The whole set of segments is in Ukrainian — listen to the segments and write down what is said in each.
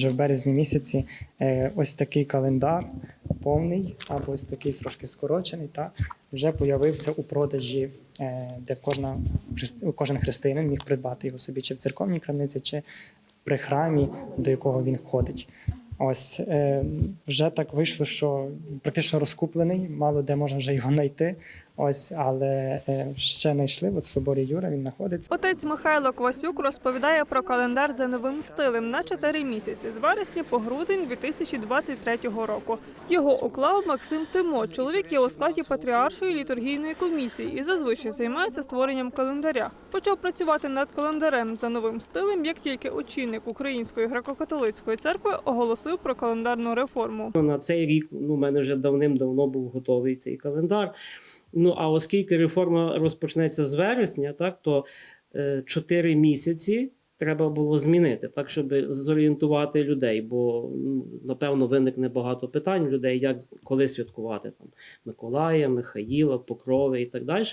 Вже в березні місяці е, ось такий календар повний, або ось такий трошки скорочений, та вже появився у продажі, е, де кожна кожен християнин міг придбати його собі чи в церковній крамниці, чи при храмі, до якого він ходить. Ось е, вже так вийшло, що практично розкуплений, мало де можна вже його знайти. Ось, але е, ще знайшли. От в соборі Юра він знаходиться. Отець Михайло Квасюк розповідає про календар за новим стилем на 4 місяці з вересня по грудень 2023 року. Його уклав Максим Тимо. Чоловік є у складі патріаршої літургійної комісії і зазвичай займається створенням календаря. Почав працювати над календарем за новим стилем, як тільки очільник Української греко-католицької церкви оголосив про календарну реформу. На цей рік ну, у мене вже давним-давно був готовий цей календар. Ну а оскільки реформа розпочнеться з вересня, так то е, 4 місяці треба було змінити, так щоб зорієнтувати людей. Бо ну, напевно виникне багато питань людей, як коли святкувати там Миколая, Михаїла, Покрови і так далі.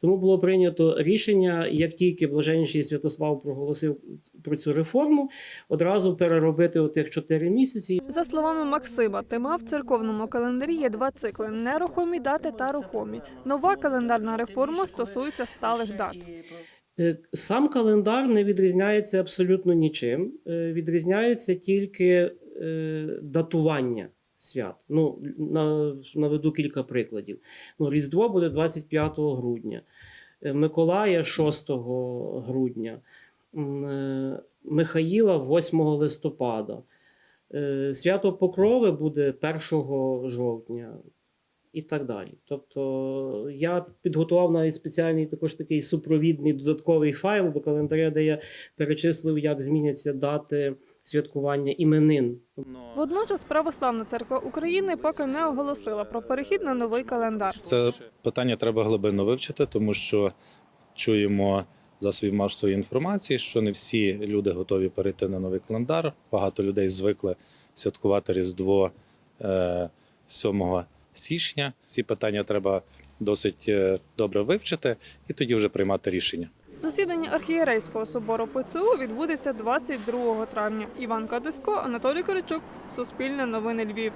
Тому було прийнято рішення, як тільки блаженніший Святослав проголосив про цю реформу, одразу переробити отих 4 місяці За словами Максима, Тима в церковному календарі є два цикли: нерухомі дати та рухомі. Нова календарна реформа стосується сталих дат. Е, Сам календар не відрізняється абсолютно нічим. Е, Відрізняється тільки е, датування свят. Ну, наведу кілька прикладів. Ну, Різдво буде 25 грудня, Миколая 6 грудня, Михаїла 8 листопада. Свято Покрови буде 1 жовтня і так далі. Тобто я підготував навіть спеціальний також такий супровідний додатковий файл до календаря, де я перечислив, як зміняться дати святкування іменин. Водночас Православна церква України поки не оголосила про перехід на новий календар. Це питання треба глибинно вивчити, тому що чуємо засобів масової інформації, що не всі люди готові перейти на новий календар. Багато людей звикли святкувати Різдво е, 7 січня. Ці питання треба досить е, добре вивчити і тоді вже приймати рішення. Засідання архієрейського собору ПЦУ відбудеться 22 травня. Іван Кадусько, Анатолій Коричук, Суспільне новини Львів.